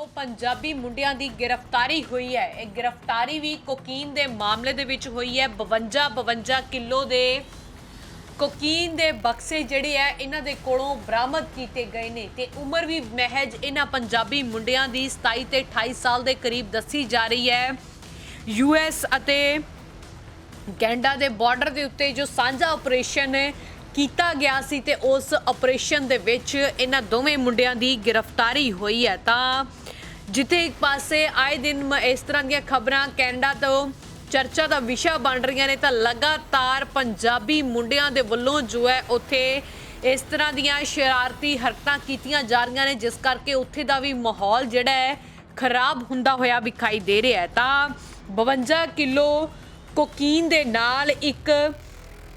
ਦੋ ਪੰਜਾਬੀ ਮੁੰਡਿਆਂ ਦੀ ਗ੍ਰਿਫਤਾਰੀ ਹੋਈ ਹੈ। ਇਹ ਗ੍ਰਿਫਤਾਰੀ ਵੀ ਕੋਕੀਨ ਦੇ ਮਾਮਲੇ ਦੇ ਵਿੱਚ ਹੋਈ ਹੈ। 52 52 ਕਿਲੋ ਦੇ ਕੋਕੀਨ ਦੇ ਬਕਸੇ ਜਿਹੜੇ ਆ ਇਹਨਾਂ ਦੇ ਕੋਲੋਂ ਬਰਾਮਦ ਕੀਤੇ ਗਏ ਨੇ ਤੇ ਉਮਰ ਵੀ ਮਹਿਜ ਇਹਨਾਂ ਪੰਜਾਬੀ ਮੁੰਡਿਆਂ ਦੀ 27 ਤੇ 28 ਸਾਲ ਦੇ ਕਰੀਬ ਦੱਸੀ ਜਾ ਰਹੀ ਹੈ। ਯੂਐਸ ਅਤੇ ਕੈਨੇਡਾ ਦੇ ਬਾਰਡਰ ਦੇ ਉੱਤੇ ਜੋ ਸਾਂਝਾ ਆਪਰੇਸ਼ਨ ਕੀਤਾ ਗਿਆ ਸੀ ਤੇ ਉਸ ਆਪਰੇਸ਼ਨ ਦੇ ਵਿੱਚ ਇਹਨਾਂ ਦੋਵੇਂ ਮੁੰਡਿਆਂ ਦੀ ਗ੍ਰਿਫਤਾਰੀ ਹੋਈ ਹੈ। ਤਾਂ ਜਿੱਥੇ ਇੱਕ ਪਾਸੇ ਆਏ ਦਿਨ ਮ- ਇਸ ਤਰ੍ਹਾਂ ਦੀਆਂ ਖਬਰਾਂ, ਕੈਨੇਡਾ ਤੋਂ ਚਰਚਾ ਦਾ ਵਿਸ਼ਾ ਬਣ ਰਹੀਆਂ ਨੇ, ਤਾਂ ਲਗਾਤਾਰ ਪੰਜਾਬੀ ਮੁੰਡਿਆਂ ਦੇ ਵੱਲੋਂ ਜੋ ਹੈ ਉੱਥੇ ਇਸ ਤਰ੍ਹਾਂ ਦੀਆਂ ਸ਼ਰਾਰਤੀ ਹਰਕਤਾਂ ਕੀਤੀਆਂ ਜਾ ਰਹੀਆਂ ਨੇ, ਜਿਸ ਕਰਕੇ ਉੱਥੇ ਦਾ ਵੀ ਮਾਹੌਲ ਜਿਹੜਾ ਹੈ ਖਰਾਬ ਹੁੰਦਾ ਹੋਇਆ ਵਿਖਾਈ ਦੇ ਰਿਹਾ ਹੈ। ਤਾਂ 52 ਕਿਲੋ ਕੋਕੀਨ ਦੇ ਨਾਲ ਇੱਕ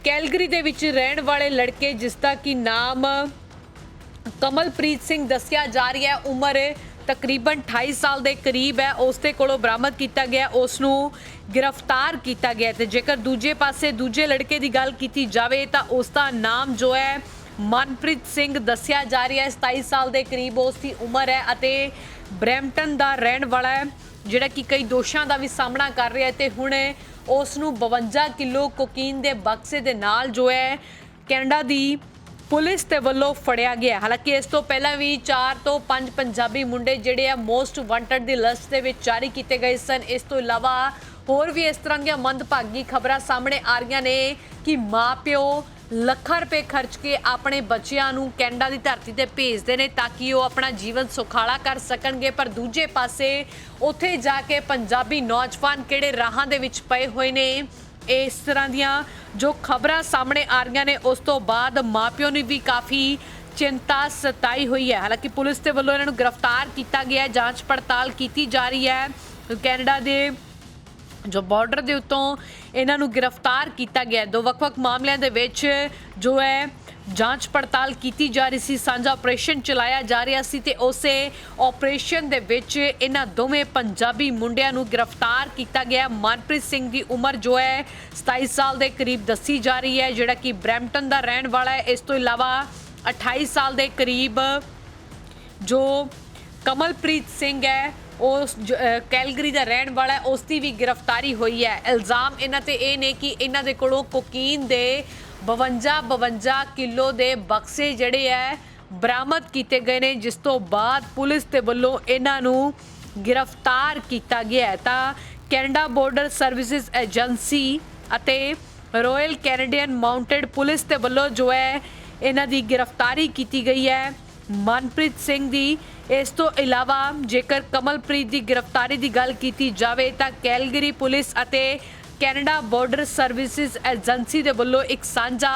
ਕੈਲਗਰੀ ਦੇ ਵਿੱਚ ਰਹਿਣ ਵਾਲੇ ਲੜਕੇ ਜਿਸ ਦਾ ਕੀ ਨਾਮ ਕਮਲਪ੍ਰੀਤ ਸਿੰਘ ਦੱਸਿਆ ਜਾ ਰਿਹਾ ਹੈ, ਉਮਰ ਤਕਰੀਬਨ 28 ਸਾਲ ਦੇ ਕਰੀਬ ਹੈ ਉਸ ਦੇ ਕੋਲੋਂ ਬਰਾਮਦ ਕੀਤਾ ਗਿਆ ਉਸ ਨੂੰ ਗ੍ਰਿਫਤਾਰ ਕੀਤਾ ਗਿਆ ਤੇ ਜੇਕਰ ਦੂਜੇ ਪਾਸੇ ਦੂਜੇ ਲੜਕੇ ਦੀ ਗੱਲ ਕੀਤੀ ਜਾਵੇ, ਤਾਂ ਉਸ ਦਾ ਨਾਮ ਜੋ ਹੈ, ਮਨਪ੍ਰੀਤ ਸਿੰਘ ਦੱਸਿਆ ਜਾ ਰਿਹਾ ਹੈ। 27 ਸਾਲ ਦੇ ਕਰੀਬ ਉਸ ਦੀ ਉਮਰ ਹੈ ਅਤੇ ਬ੍ਰੈਂਪਟਨ ਦਾ ਰਹਿਣ ਵਾਲਾ ਹੈ, ਜਿਹੜਾ ਕਿ ਕਈ ਦੋਸ਼ਾਂ ਦਾ ਵੀ ਸਾਹਮਣਾ ਕਰ ਰਿਹਾ ਹੈ। ਤੇ ਹੁਣ ਉਸ ਨੂੰ 52 ਕਿਲੋ ਕੋਕੀਨ ਦੇ ਬਕਸੇ ਦੇ ਨਾਲ ਜੋ ਹੈ, ਕੈਨੇਡਾ ਦੀ ਪੁਲਿਸ ਦੇ ਵੱਲੋਂ ਫੜਿਆ ਗਿਆ। ਹਾਲਾਂਕਿ ਇਸ ਤੋਂ ਪਹਿਲਾਂ ਵੀ 4 ਤੋਂ 5 ਪੰਜਾਬੀ ਮੁੰਡੇ ਜਿਹੜੇ ਆ ਮੋਸਟ ਵਾਂਟਡ ਦੀ ਲਿਸਟ ਦੇ ਵਿੱਚ ਜਾਰੀ ਕੀਤੇ ਗਏ ਸਨ। ਇਸ ਤੋਂ ਇਲਾਵਾ ਹੋਰ ਵੀ ਇਸ ਤਰ੍ਹਾਂ ਦੀਆਂ ਮੰਦਭਾਗੀ ਖਬਰਾਂ ਸਾਹਮਣੇ ਆ ਰਹੀਆਂ ਨੇ ਕਿ ਮਾਪਿਓ ਲੱਖਾਂ ਰੁਪਏ ਖਰਚ ਕੇ ਆਪਣੇ ਬੱਚਿਆਂ ਨੂੰ ਕੈਨੇਡਾ ਦੀ ਧਰਤੀ ਤੇ ਭੇਜਦੇ ਨੇ ਤਾਂ ਕਿ ਉਹ ਆਪਣਾ ਜੀਵਨ ਸੁਖਾਲਾ ਕਰ ਸਕਣਗੇ। ਪਰ ਦੂਜੇ ਪਾਸੇ ਉੱਥੇ ਜਾ ਕੇ ਪੰਜਾਬੀ ਨੌਜਵਾਨ ਕਿਹੜੇ ਰਾਹਾਂ ਦੇ ਵਿੱਚ ਪਏ ਹੋਏ ਨੇ? ਇਸ ਤਰ੍ਹਾਂ ਦੀਆਂ ਜੋ ਖਬਰਾਂ ਸਾਹਮਣੇ ਆ ਰਹੀਆਂ ਨੇ, ਉਸ ਤੋਂ ਬਾਅਦ ਮਾਪਿਓ ਨੇ ਵੀ ਕਾਫੀ ਚਿੰਤਾ ਸਤਾਈ ਹੋਈ ਹੈ। ਹਾਲਾਂਕਿ ਪੁਲਿਸ ਦੇ ਵੱਲੋਂ ਇਹਨਾਂ ਨੂੰ ਗ੍ਰਿਫਤਾਰ ਕੀਤਾ ਗਿਆ ਜਾਂਚ ਪੜਤਾਲ ਕੀਤੀ ਜਾ ਰਹੀ ਹੈ। ਕੈਨੇਡਾ ਦੇ ਜੋ ਬਾਰਡਰ ਦੇ ਉੱਤੋਂ ਇਹਨਾਂ ਨੂੰ ਗ੍ਰਿਫਤਾਰ ਕੀਤਾ ਗਿਆ ਦੋ ਵੱਖ-ਵੱਖ ਮਾਮਲਿਆਂ ਦੇ ਵਿੱਚ ਜੋ ਹੈ ਜਾਂਚ ਪੜਤਾਲ ਕੀਤੀ ਜਾ ਰਹੀ ਸੀ, ਸਾਂਝਾ ਆਪਰੇਸ਼ਨ ਚਲਾਇਆ ਜਾ ਰਿਹਾ ਸੀ ਤੇ ਉਸੇ ਆਪਰੇਸ਼ਨ ਦੇ ਵਿੱਚ ਇਹਨਾਂ ਦੋਵੇਂ ਪੰਜਾਬੀ ਮੁੰਡਿਆਂ ਨੂੰ ਗ੍ਰਿਫਤਾਰ ਕੀਤਾ ਗਿਆ। ਮਨਪ੍ਰੀਤ ਸਿੰਘ ਦੀ ਉਮਰ ਜੋ ਹੈ 27 ਸਾਲ ਦੇ ਕਰੀਬ ਦੱਸੀ ਜਾ ਰਹੀ ਹੈ, ਜਿਹੜਾ ਕਿ ਬ੍ਰੈਂਪਟਨ ਦਾ ਰਹਿਣ ਵਾਲਾ ਹੈ। ਇਸ ਤੋਂ ਇਲਾਵਾ 28 ਸਾਲ ਦੇ ਕਰੀਬ ਜੋ ਕਮਲਪ੍ਰੀਤ ਸਿੰਘ ਹੈ ਉਸ ਜ- ਕੈਲਗਰੀ ਦਾ ਰਹਿਣ ਵਾਲਾ ਉਸ ਦੀ ਵੀ ਗ੍ਰਿਫਤਾਰੀ ਹੋਈ ਹੈ। ਇਲਜ਼ਾਮ ਇਹਨਾਂ ਤੇ ਇਹ ਨੇ ਕਿ ਇਹਨਾਂ ਦੇ ਕੋਲੋਂ ਕੋਕੀਨ ਦੇ 52 52 ਕਿਲੋ ਦੇ ਬਕਸੇ ਜਿਹੜੇ ਹੈ ਬਰਾਮਦ ਕੀਤੇ ਗਏ ਨੇ, ਜਿਸ ਤੋਂ ਬਾਅਦ ਪੁਲਿਸ ਦੇ ਵੱਲੋਂ ਇਹਨਾਂ ਨੂੰ ਗ੍ਰਿਫਤਾਰ ਕੀਤਾ ਗਿਆ ਹੈ। ਤਾਂ ਕੈਨੇਡਾ ਬਾਰਡਰ ਸਰਵਿਸਿਜ਼ ਏਜੰਸੀ ਅਤੇ ਰਾਇਲ ਕੈਨੇਡੀਅਨ ਮਾਊਂਟਡ ਪੁਲਿਸ ਦੇ ਵੱਲੋਂ ਜੋ ਹੈ ਇਹਨਾਂ ਦੀ ਗ੍ਰਿਫਤਾਰੀ ਕੀਤੀ ਗਈ ਹੈ। ਮਨਪ੍ਰੀਤ ਸਿੰਘ ਦੀ, ਇਸ ਤੋਂ ਇਲਾਵਾ ਜੇਕਰ ਕਮਲਪ੍ਰੀਤ ਦੀ ਗ੍ਰਿਫਤਾਰੀ ਦੀ ਗੱਲ ਕੀਤੀ ਜਾਵੇ ਤਾਂ ਕੈਲਗਰੀ ਪੁਲਿਸ ਅਤੇ ਕੈਨੇਡਾ ਬਾਰਡਰ ਸਰਵਿਸਿਜ਼ ਏਜੰਸੀ ਦੇ ਵੱਲੋਂ ਇੱਕ ਸਾਂਝਾ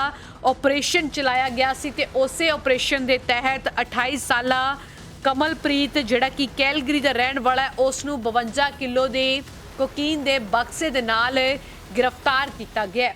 ਆਪਰੇਸ਼ਨ ਚਲਾਇਆ ਗਿਆ ਸੀ ਤੇ ਉਸੇ ਆਪਰੇਸ਼ਨ ਦੇ ਤਹਿਤ 28 ਸਾਲਾ ਕਮਲਪ੍ਰੀਤ, ਜਿਹੜਾ ਕਿ ਕੈਲਗਰੀ ਦਾ ਰਹਿਣ ਵਾਲਾ ਹੈ ਉਸ ਨੂੰ 52 ਕਿਲੋ ਦੇ ਕੋਕੀਨ ਦੇ ਬਕਸੇ ਦੇ ਨਾਲ ਗ੍ਰਿਫਤਾਰ ਕੀਤਾ ਗਿਆ